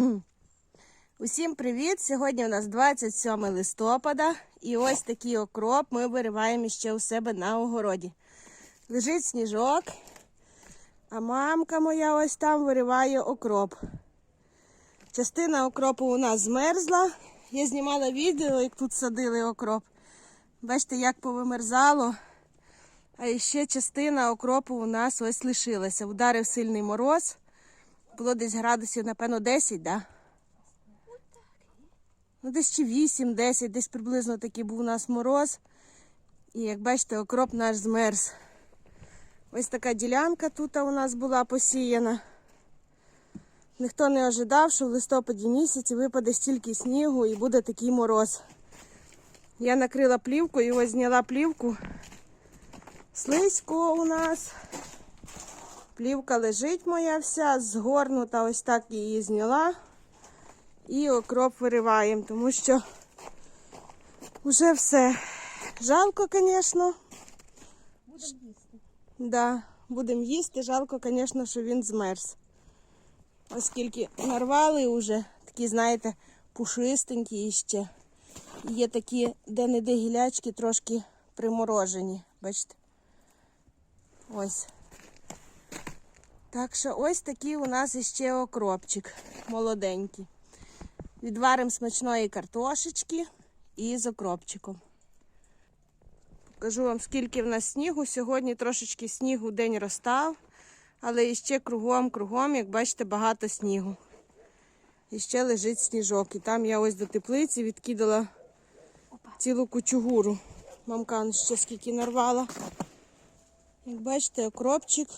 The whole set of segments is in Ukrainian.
Усім привіт! Сьогодні у нас 27 листопада і ось такий окроп ми вириваємо ще у себе на огороді. Лежить сніжок, а мамка моя ось там вириває окроп. Частина окропу у нас змерзла. Я знімала відео, як тут садили окроп. Бачите, як повимерзало. А ще частина окропу у нас ось лишилася. Ударив сильний мороз. Було десь градусів, напевно, 10, так? Да? Ну, десь чи 8-10, десь приблизно такий був у нас мороз. І як бачите, окроп наш змерз. Ось така ділянка тут у нас була посіяна. Ніхто не ожидав, що в листопаді місяці випаде стільки снігу і буде такий мороз. Я накрила плівку і ось зняла плівку. Слизько у нас. Плівка лежить моя вся, згорнута, ось так її зняла. І окроп вириваємо, тому що вже все. Жалко, звісно. Будемо їсти. Да, будемо їсти. Жалко, звісно, що він змерз. Оскільки нарвали вже, такі, знаєте, пушистенькі іще. Є такі, де-не-де гілячки трошки приморожені. Бачите? Ось. Так що ось такий у нас іще окропчик молоденький. Відваримо смачної картошечки і з окропчиком. Покажу вам, скільки в нас снігу. Сьогодні трошечки снігу день розстав, але іще кругом-кругом, як бачите, багато снігу. І ще лежить сніжок. І там я ось до теплиці відкидала цілу кучугуру. Мамка ще скільки нарвала. Як бачите, окропчик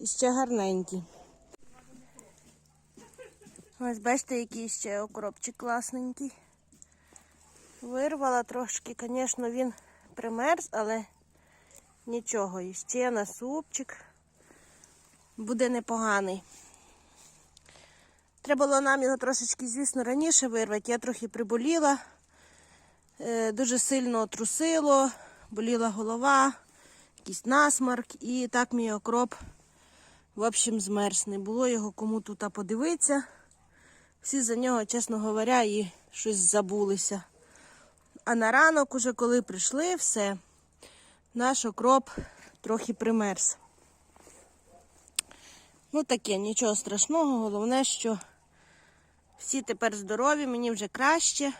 і ще гарненький. Ось бачите, який ще окропчик класненький. Вирвала трошки, звісно, він примерз, але нічого. І ще на супчик буде непоганий. Треба було нам його трошечки, звісно, раніше вирвати. Я трохи приболіла, е, дуже сильно трусило, боліла голова, якийсь насмарк, і так мій окроп, в общем, змерз. Не було його кому тут подивитися. Всі за нього, чесно говоря, і щось забулися. А на ранок, уже коли прийшли, все, наш окроп трохи примерз. Ну таке, нічого страшного, головне, що всі тепер здорові, мені вже краще.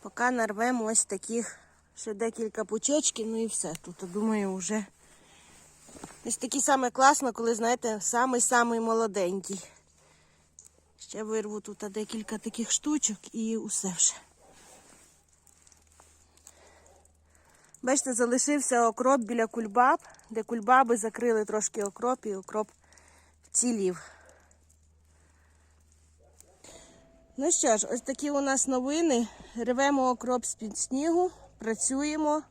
Поки нарвемо ось таких ще декілька пучечків, ну і все. Тут, думаю, вже ось такі саме класно, коли, знаєте, самий-самий молоденький. Ще вирву тут декілька таких штучок і усе вже. Бачите, залишився окроп біля кульбаб, де кульбаби закрили трошки окроп і окроп вцілів. Ну що ж, ось такі у нас новини. Ревемо окроп з-під снігу, працюємо.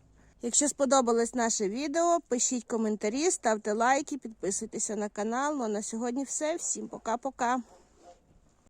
Якщо сподобалось наше відео, пишіть коментарі, ставте лайки, підписуйтеся на канал. Ну а на сьогодні все. Всім пока-пока.